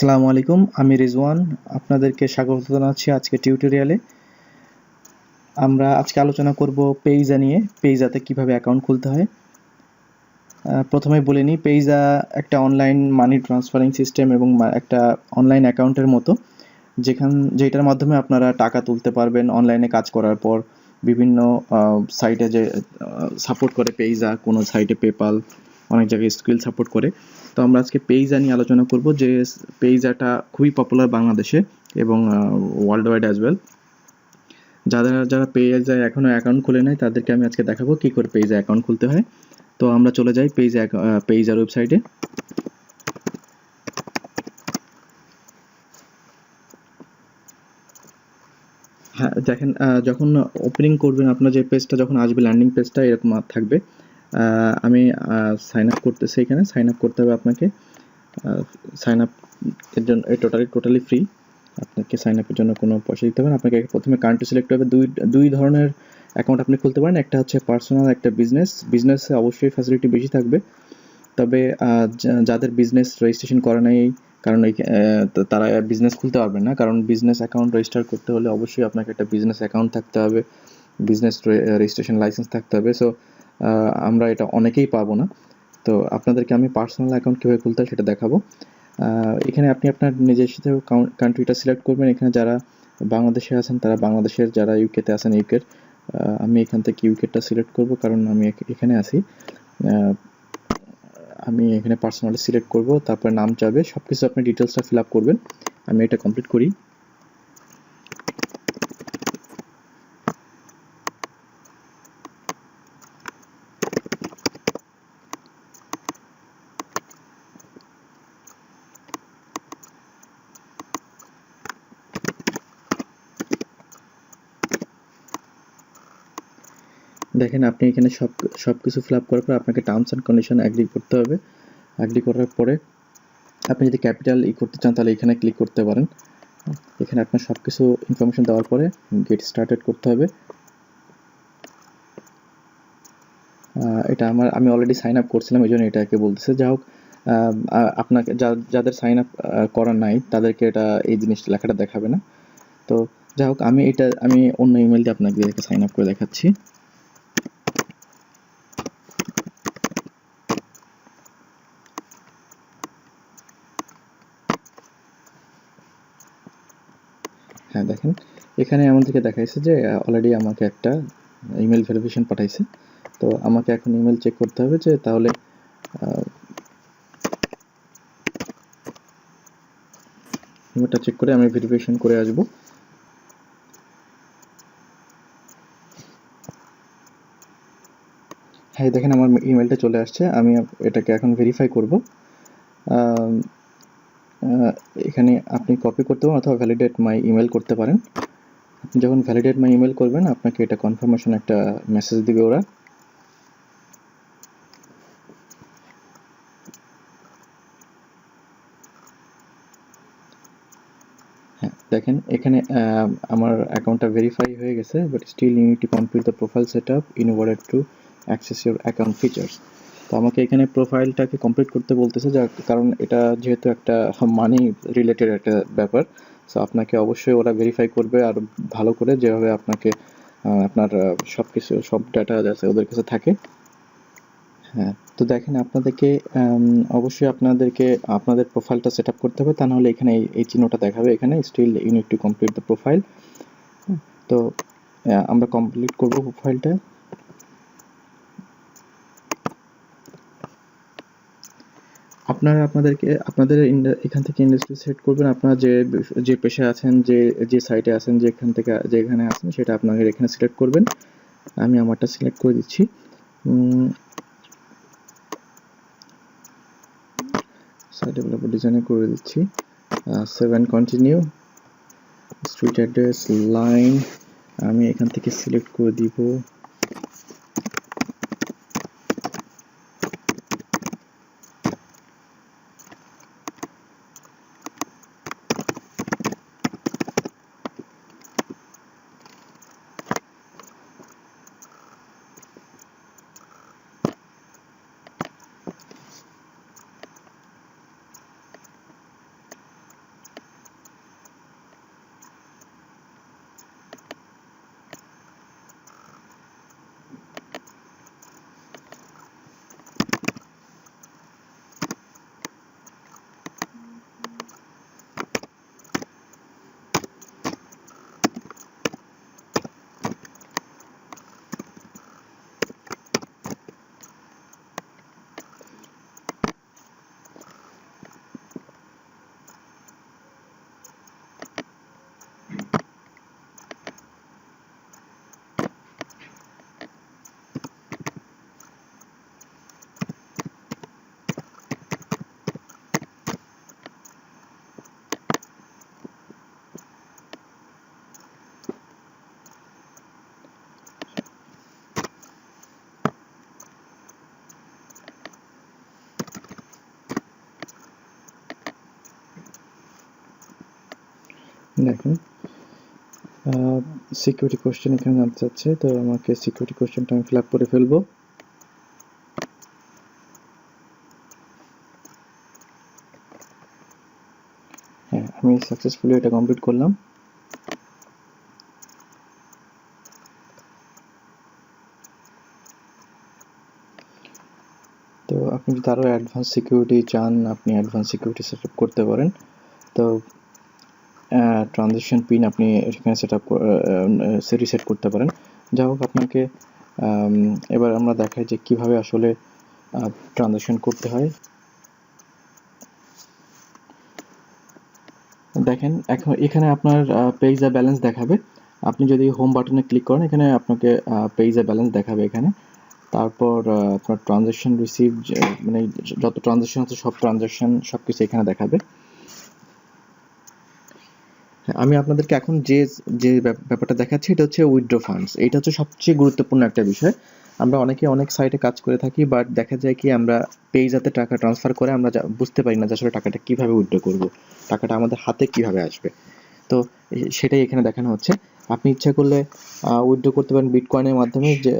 আসসালামু আলাইকুম, আমি রিজওয়ান। আপনাদেরকে স্বাগত জানাচ্ছি আজকে টিউটোরিয়ালে। আমরা আজকে আলোচনা করব পেইজা নিয়ে, পেইজাতে কীভাবে অ্যাকাউন্ট খুলতে হয়। প্রথমে বলে নিই, পেইজা একটা অনলাইন মানি ট্রান্সফারিং সিস্টেম এবং একটা অনলাইন অ্যাকাউন্টের মতো। যেখান যেটার মাধ্যমে আপনারা টাকা তুলতে পারবেন অনলাইনে কাজ করার পর। বিভিন্ন সাইটে যে সাপোর্ট করে পেইজা, কোনো সাইটে পেপাল, অনেক জায়গায় স্কিল সাপোর্ট করে। তো আমরা আজকে পেইজা নিয়ে আলোচনা করব, যে পেইজাটা খুবই পপুলার বাংলাদেশে এবং ওয়ার্ল্ড ওয়াইড অ্যাজ ওয়েল যারা যারা পেইজায় এখনও অ্যাকাউন্ট খুলে নাই, তাদেরকে আমি আজকে দেখাবো কি করে পেইজা অ্যাকাউন্ট খুলতে হয়। তো আমরা চলে যাই পেইজা পেইজার ওয়েবসাইটে হ্যাঁ দেখেন যখন ওপেনিং করবেন, আপনার যে পেজটা যখন আসবে ল্যান্ডিং পেজটা এরকম থাকবে। আমি সাইন আপ করতেছি এখানে। সাইন আপ করতে হবে আপনাকে। সাইন আপ এর জন্য টোটালি টোটালি ফ্রি আপনাকে সাইন আপের জন্য কোনো পয়সা দিতে হবে না। আপনাকে প্রথমে কান্ট্রি সিলেক্ট হবে। দুই দুই ধরনের অ্যাকাউন্ট আপনি খুলতে পারেন। একটা হচ্ছে পার্সোনাল একটা বিজনেস বিজনেসে অবশ্যই ফ্যাসিলিটি বেশি থাকবে। তবে যাদের বিজনেস রেজিস্ট্রেশন করা নেই, কারণ তারা বিজনেস খুলতে পারবেন না। কারণ বিজনেস অ্যাকাউন্ট রেজিস্টার করতে হলে অবশ্যই আপনাকে একটা বিজনেস অ্যাকাউন্ট থাকতে হবে। বিজনেস রেজিস্ট্রেশন লাইসেন্স থাকতে হবে। সো আমরা এটা অনেকেই পাবো না। তো আপনাদেরকে আমি পার্সোনাল অ্যাকাউন্ট কীভাবে খুলতে সেটা দেখাবো। এখানে আপনি আপনার নিজের নিজস্ব কান্ট্রিটা সিলেক্ট করবেন। এখানে যারা বাংলাদেশে আছেন, তারা বাংলাদেশের যারা ইউকেতে আছেন ইউকের আমি এখান থেকে ইউকেটা সিলেক্ট করব কারণ আমি এখানে আছি। আমি এখানে পার্সোনালি সিলেক্ট করব, তারপর নাম চাবে সব কিছু আপনি ডিটেলসটা ফিল আপ করবেন। আমি এটা কমপ্লিট করি। দেখেন, আপনি এখানে সব সব কিছু ফিল আপ করার পর আপনাকে টার্মস অ্যান্ড কন্ডিশন অ্যাগ্রি করতে হবে। অ্যাগ্রি করার পরে আপনি যদি ক্যাপিটাল ই করতে চান, তাহলে এখানে ক্লিক করতে পারেন। এখানে আপনার সব কিছু ইনফরমেশন দেওয়ার পরে গেট স্টার্টেড করতে হবে। এটা আমার, আমি অলরেডি সাইন আপ করছিলাম এই জন্য এটাকে বলতেছে। যাই হোক আপনাকে, যা- যাদের সাইন আপ করার নাই, তাদেরকে এটা, এই জিনিসটা লেখাটা দেখাবে না। তো যাই হোক, আমি এটা, আমি অন্য ইমেল দিয়ে আপনাকে সাইন আপ করে দেখাচ্ছি হ্যাঁ দেখেন এখানে আমাদেরকে দেখাইছে যে অলরেডি আমাকে একটা ইমেল ভেরিফিকেশন পাঠাইছে। তো আমাকে এখন ইমেল চেক করতে হবে যে তাহলে ইমেলটা চেক করে আমি ভেরিফিকেশন করে আসব। হ্যাঁ দেখেন আমার ইমেলটা চলে আসছে, আমি এটাকে এখন ভেরিফাই করব। এখানে আপনি কপি করতে পারেন অথবা ভ্যালিডেট মাই ইমেল করতে পারেন। যখন ভ্যালিডেট মাই ইমেল করবেন, আপনাকে এটা কনফার্মেশন একটা মেসেজ দিবে ওরা। হ্যাঁ দেখেন, এখানে আমার অ্যাকাউন্টটা ভেরিফাই হয়ে গেছে but still you to complete the profile set up in order to access your account features তো আমাকে এখানে প্রোফাইলটাকে কমপ্লিট করতে বলতেছে, যার কারণ এটা যেহেতু একটা মানি রিলেটেড একটা ব্যাপার। সো আপনাকে অবশ্যই ওরা ভেরিফাই করবে আর ভালো করে যেভাবে আপনাকে আপনার সব কিছু সব ডাটা আছে ওদের কাছে থাকে। হ্যাঁ তো দেখেন আপনাদেরকে অবশ্যই আপনাদেরকে, আপনাদের প্রোফাইলটা সেট আপ করতে হবে। তা নাহলে এখানে এই- চিহ্নটা দেখাবে এখানে still you need to complete the profile তো আমরা কমপ্লিট করব প্রোফাইলটা আপনারা আপনাদেরকে, আপনাদের এখান থেকে ইন্ডাস্ট্রি সেট করবেন, আপনারা যে যে পেশায় আছেন, যে যে সাইটে আছেন, যেখান থেকে, যেখানে আছেন, সেটা আপনাদের এখানে সিলেক্ট করবেন। আমি আমারটা সিলেক্ট করে দিচ্ছি। সাইট ডেভেলপার ডিজাইনে করে দিচ্ছি। Save and continue street address line আমি এখান থেকে সিলেক্ট করে দিব। দেখেন। সিকিউরিটি কোশ্চেন এখানে জানতে চাচ্ছে, তো আমাকে সিকিউরিটি কোশ্চেনটা আমি ফিল আপ করে ফেলব। হ্যাঁ আমি সাকসেসফুলি এটা কমপ্লিট করলাম। তো আপনি যদি আরও অ্যাডভান্স সিকিউরিটি চান, আপনি অ্যাডভান্স সিকিউরিটি সেট করতে পারেন। তো ট্রানজেকশন পিন আপনি এখানে সেট আপ রিসেট করতে পারেন। যা হোক, আপনাকে এবার আমরা দেখাই যে কীভাবে আসলে ট্রানজেকশন করতে হয়। দেখেন, এখন এখানে আপনার পেজ ব্যালেন্স দেখাবে। আপনি যদি হোম বাটনে ক্লিক করেন, এখানে আপনাকে পেজ ব্যালেন্স দেখাবে এখানে। তারপর আপনার ট্রানজেকশন রিসিভ মানে যত ট্রানজেকশন আছে, সব ট্রানজেকশন সব কিছু এখানে দেখাবে। আমি আপনাদেরকে এখন যে যে ব্যাপ- ব্যাপারটা দেখাচ্ছি, এটা হচ্ছে উইথড্র ফান্ডস এটা হচ্ছে সবচেয়ে গুরুত্বপূর্ণ একটা বিষয়। আমরা অনেকে অনেক সাইটে কাজ করে থাকি বাট দেখা যায় কি আমরা পেইজাতে টাকা ট্রান্সফার করে আমরা বুঝতে পারি না যে আসলে টাকাটা কীভাবে উইথড্র করব, টাকাটা আমাদের হাতে কীভাবে আসবে। তো সেটাই এখানে দেখানো হচ্ছে। আপনি ইচ্ছা করলে উইথড্র করতে পারেন বিটকয়েনের মাধ্যমে, যে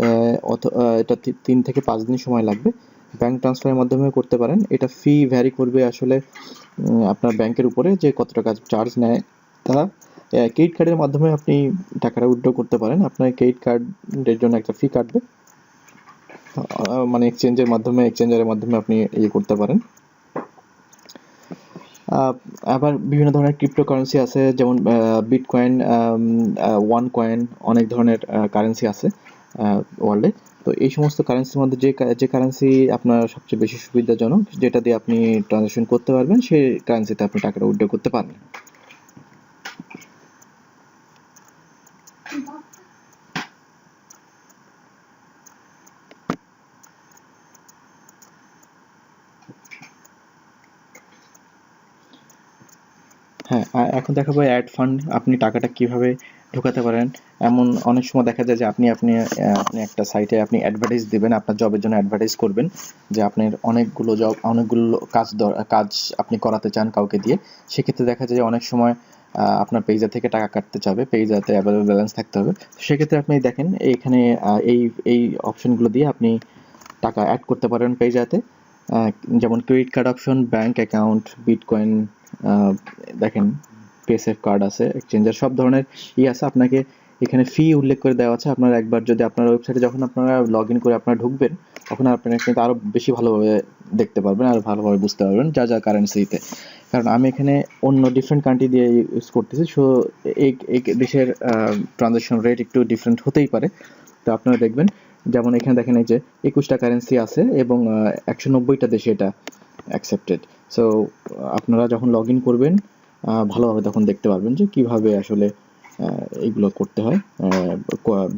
এটা তিন থেকে পাঁচ দিন সময় লাগবে। ব্যাংক ট্রান্সফারের মাধ্যমে করতে পারেন। এটা ফি ভ্যারি করবে আসলে আপনার ব্যাংকের উপরে যে কত টাকা চার্জ নেয়। তারা ক্রেডিট কার্ডের মাধ্যমে আপনি টাকাটা উইথড্র করতে পারেন। আপনার ক্রেডিট কার্ডের জন্য একটা ফি কাটবে। মানে এক্সচেঞ্জের মাধ্যমে এক্সচেঞ্জারের মাধ্যমে আপনি ইয়ে করতে পারেন। আবার বিভিন্ন ধরনের ক্রিপ্টোকারেন্সি আছে, যেমন বিটকয়েন ওয়ান কয়েন অনেক ধরনের কারেন্সি আছে ওয়ার্ল্ডে তো এই সমস্ত কারেন্সির মধ্যে যে যে কারেন্সি আপনার সবচেয়ে বেশি সুবিধাজনক, যেটা দিয়ে আপনি ট্রানজাকশন করতে পারবেন, সেই কারেন্সিতে আপনি টাকাটা উইথড্র করতে পারবেন। হ্যাঁ এখন দেখাবো অ্যাড ফান্ড আপনি টাকাটা কীভাবে ঢোকাতে পারেন? এমন অনেক সময় দেখা যায় যে আপনি আপনি আপনি একটা সাইটে আপনি অ্যাডভার্টাইজ দিবেন, আপনার জবের জন্য অ্যাডভার্টাইজ করবেন, যে আপনার অনেকগুলো জব অনেকগুলো কাজ কাজ আপনি করাতে চান কাউকে দিয়ে। সেক্ষেত্রে দেখা যায় যে অনেক সময় আপনার পেজা থেকে টাকা কাটতে চাবে পেজাতে অ্যাভেলেবল ব্যালেন্স থাকতে হবে। সেক্ষেত্রে আপনি দেখেন, এইখানে এই এই অপশনগুলো দিয়ে আপনি টাকা অ্যাড করতে পারেন পেজাতে যেমন credit card option bank account bitcoin দেখেন পেসেফ কার্ড আছে এক্সচেঞ্জার সব ধরনের ই আছে। আপনাকে এখানে ফি উল্লেখ করে দেওয়া আছে। আপনার একবার যদি আপনার ওয়েবসাইটে যখন আপনারা লগ ইন করে আপনারা ঢুকবেন, তখন আপনারা কিন্তু আরও বেশি ভালোভাবে দেখতে পারবেন, আর ভালোভাবে বুঝতে পারবেন যা যা কারেন্সিতে কারণ আমি এখানে অন্য ডিফারেন্ট কান্ট্রি দিয়ে ইউজ করতেছি সো এই দেশের ট্রানজাকশন রেট একটু ডিফারেন্ট হতেই পারে। তো আপনারা দেখবেন যেমন এখানে দেখেন এই যে একুশটা কারেন্সি আছে এবং একশো নব্বইটা দেশে এটা অ্যাকসেপ্টেড সো আপনারা যখন লগ ইন করবেন ভালোভাবে তখন দেখতে পারবেন যে কীভাবে আসলে এইগুলো করতে হয়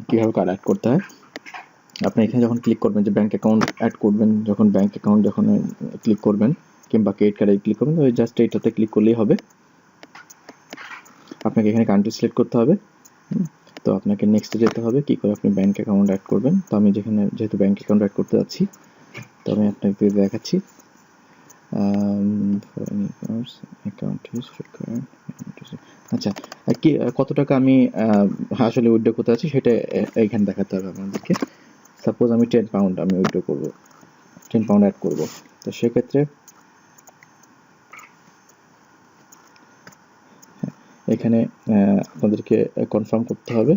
কীভাবে কার্ড অ্যাড করতে হয়। আপনি এখানে যখন ক্লিক করবেন যে ব্যাংক অ্যাকাউন্ট অ্যাড করবেন, যখন ব্যাংক অ্যাকাউন্ট যখন ক্লিক করবেন কিংবা ক্রেডিট কার্ডে ক্লিক করবেন, ওই জাস্ট এইটাতে ক্লিক করলেই হবে। আপনাকে এখানে কান্ট্রি সিলেক্ট করতে হবে। তো আপনাকে নেক্সটে যেতে হবে, কি করে আপনি ব্যাংক অ্যাকাউন্ট অ্যাড করবেন। তো আমি যেখানে, যেহেতু ব্যাংক অ্যাকাউন্ট অ্যাড করতে যাচ্ছি, তো আমি আপনাকে দেখাচ্ছি। আচ্ছা কি, কত টাকা আমি আসলে উইথড্র করতে আছি সেটা এইখানে দেখাতে হবে আপনাদেরকে। সাপোজ আমি টেন পাউন্ড আমি উইড্রো করব টেন পাউন্ড অ্যাড করব। তো সেক্ষেত্রে এখানে আপনাদেরকে কনফার্ম করতে হবে।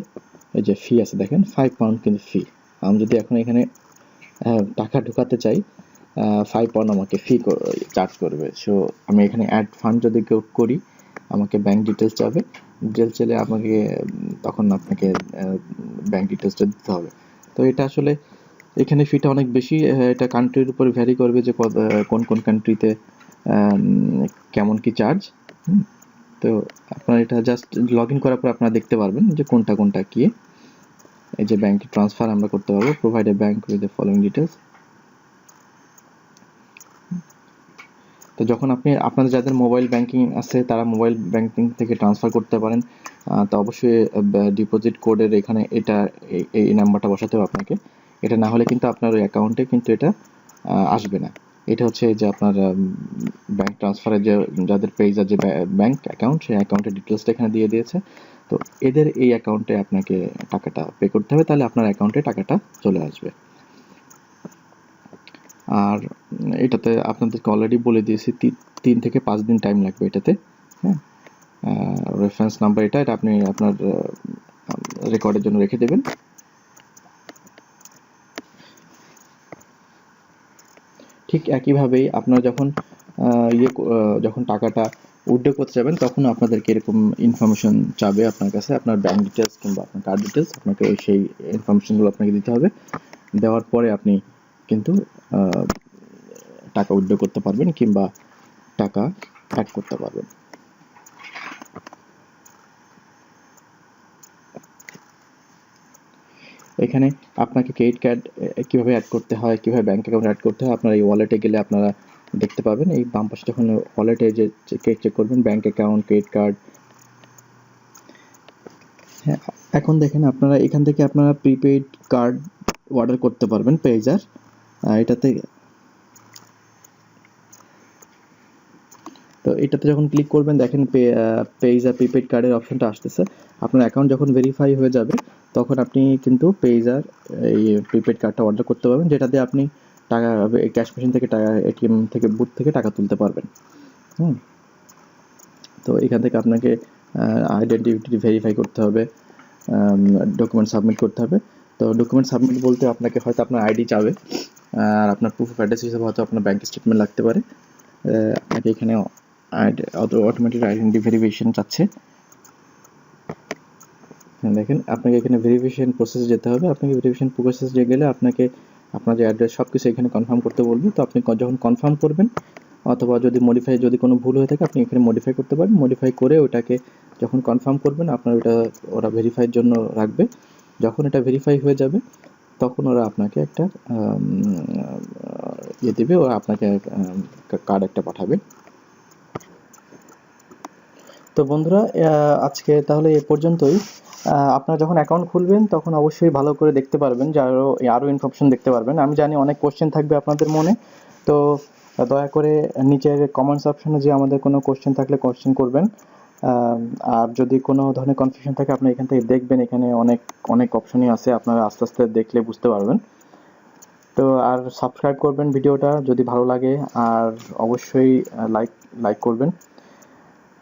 এই যে ফি আছে, দেখেন ফাইভ পাউন্ড কিন্তু ফি আমি যদি এখন এখানে টাকা ঢোকাতে চাই ফাইভ পাউন্ড আমাকে ফি চার্জ করবে। সো আমি এখানে অ্যাড ফান্ড যদি কেউ করি, আমাকে ব্যাংক ডিটেলস চাবে। ডিটেলস চাইলে আমাকে, তখন আপনাকে ব্যাংক ডিটেলসটা দিতে হবে। তো এটা আসলে, এখানে ফিটা অনেক বেশি। এটা কান্ট্রির উপর ভ্যারি করবে যে কোন কোন কান্ট্রিতে কেমন কি চার্জ তো আপনার এটা জাস্ট লগ ইন করার পর আপনারা দেখতে পারবেন যে কোনটা কোনটা কি। এই যে ব্যাংকে ট্রান্সফার আমরা করতে পারব provide a bank with the details তো যখন আপনি, আপনাদের যাদের মোবাইল ব্যাংকিং আছে, তারা মোবাইল ব্যাংকিং থেকে ট্রান্সফার করতে পারেন। তো অবশ্যই ডিপোজিট কোডের এখানে এটা, এই নাম্বারটা বসাতে হবে আপনাকে। এটা না হলে কিন্তু আপনার ওই অ্যাকাউন্টে কিন্তু এটা আসবে না। এটা হচ্ছে যে আপনার ব্যাংক ট্রান্সফারের যে, যাদের পেজার যে ব্যাংক অ্যাকাউন্ট সেই অ্যাকাউন্টের ডিটেলসটা এখানে দিয়ে দিয়েছে। তো এদের এই অ্যাকাউন্টে আপনাকে টাকাটা পে করতে হবে, তাহলে আপনার অ্যাকাউন্টে টাকাটা চলে আসবে। আর এটাতে আপনাদেরকে অলরেডি বলে দিয়েছি তিন থেকে পাঁচ দিন টাইম লাগবে এটাতে হ্যাঁ? রেফারেন্স নাম্বার এটা এটা আপনি আপনার রেকর্ডের জন্য রেখে দেবেন। ঠিক একইভাবেই আপনারা যখন ইয়ে যখন টাকাটা উইথড্র করতে যাবেন তখন আপনাদেরকে এরকম ইনফরমেশন চাবে আপনার কাছে, আপনার ব্যাংক ডিটেলস কিংবা আপনার কার্ড ডিটেলস আপনাকে সেই ইনফরমেশনগুলো আপনাকে দিতে হবে। দেওয়ার পরে আপনি কিন্তু টাকা উইথড্র করতে পারবেন কিংবা টাকা অ্যাড করতে পারবেন। এখানে আপনাকে ক্রেডিট কার্ড কীভাবে অ্যাড করতে হয়, কীভাবে ব্যাঙ্ক অ্যাকাউন্ট অ্যাড করতে হয়, আপনারা এই ওয়ালেটে গেলে আপনারা দেখতে পাবেন। এই বাম পাশে যখন ওয়ালেটে যে চেক চেক করবেন ব্যাঙ্ক অ্যাকাউন্ট ক্রেডিট কার্ড হ্যাঁ এখন দেখেন আপনারা এখান থেকে আপনারা প্রিপেইড কার্ড অর্ডার করতে পারবেন পেজার এটাতে তো এটাতে যখন ক্লিক করবেন, দেখেন পেজ আর প্রিপেড কার্ডের অপশনটা আসতেছে। আপনার অ্যাকাউন্ট যখন ভেরিফাই হয়ে যাবে, তখন আপনি কিন্তু পেজ আর এই প্রিপেড কার্ডটা অর্ডার করতে পারবেন, যেটা দিয়ে আপনি টাকা ক্যাশ মেশিন থেকে টাকা এটিএম থেকে বুথ থেকে টাকা তুলতে পারবেন। হুম? তো এখান থেকে আপনাকে আইডেন্টিটি ভেরিফাই করতে হবে ডকুমেন্ট সাবমিট করতে হবে। তো ডকুমেন্ট সাবমিট বলতে আপনাকে হয়তো আপনার আইডি চাবে, আর আপনার প্রুফ অফ অ্যাড্রেস হিসেবে হয়তো আপনার ব্যাঙ্ক স্টেটমেন্ট লাগতে পারে। আপনাকে এখানে অটোমেটিক আইডেন্টি ভেরিফিকেশন চাচ্ছে হ্যাঁ, দেখেন আপনাকে এখানে ভেরিফিকেশন প্রসেসে যেতে হবে। আপনাকে ভেরিফিকেশন প্রসেসে গেলে আপনাকে আপনার যে অ্যাড্রেস সব কিছু এখানে কনফার্ম করতে বলবে। তো আপনি যখন কনফার্ম করবেন অথবা যদি মডিফাই যদি কোনো ভুল হয়ে থাকে আপনি এখানে মডিফাই করতে পারেন। মডিফাই করে ওটাকে যখন কনফার্ম করবেন আপনার ওটা ওরা ভেরিফাইয়ের জন্য রাখবে। যখন এটা ভেরিফাই হয়ে যাবে তখন ওরা আপনাকে একটা ইয়ে দেবে ওরা আপনাকে কার্ড একটা পাঠাবে। তো বন্ধুরা আজকে তাহলে এ পর্যন্তই। আপনারা যখন অ্যাকাউন্ট খুলবেন, তখন অবশ্যই ভালো করে দেখতে পারবেন, যে আরও আরও ইনফরমেশন দেখতে পারবেন। আমি জানি অনেক কোশ্চেন থাকবে আপনাদের মনে। তো, দয়া করে নিচের কমেন্টস অপশনে যে আমাদের কোনো কোশ্চেন থাকলে কোশ্চেন করবেন। আর যদি কোনো ধরনের কনফিউশন থাকে, আপনি এখান থেকে দেখবেন। এখানে অনেক অনেক অপশনই আছে, আপনারা আস্তে আস্তে দেখলে বুঝতে পারবেন। তো, আর সাবস্ক্রাইব করবেন ভিডিওটা যদি ভালো লাগে। আর অবশ্যই লাইক লাইক করবেন।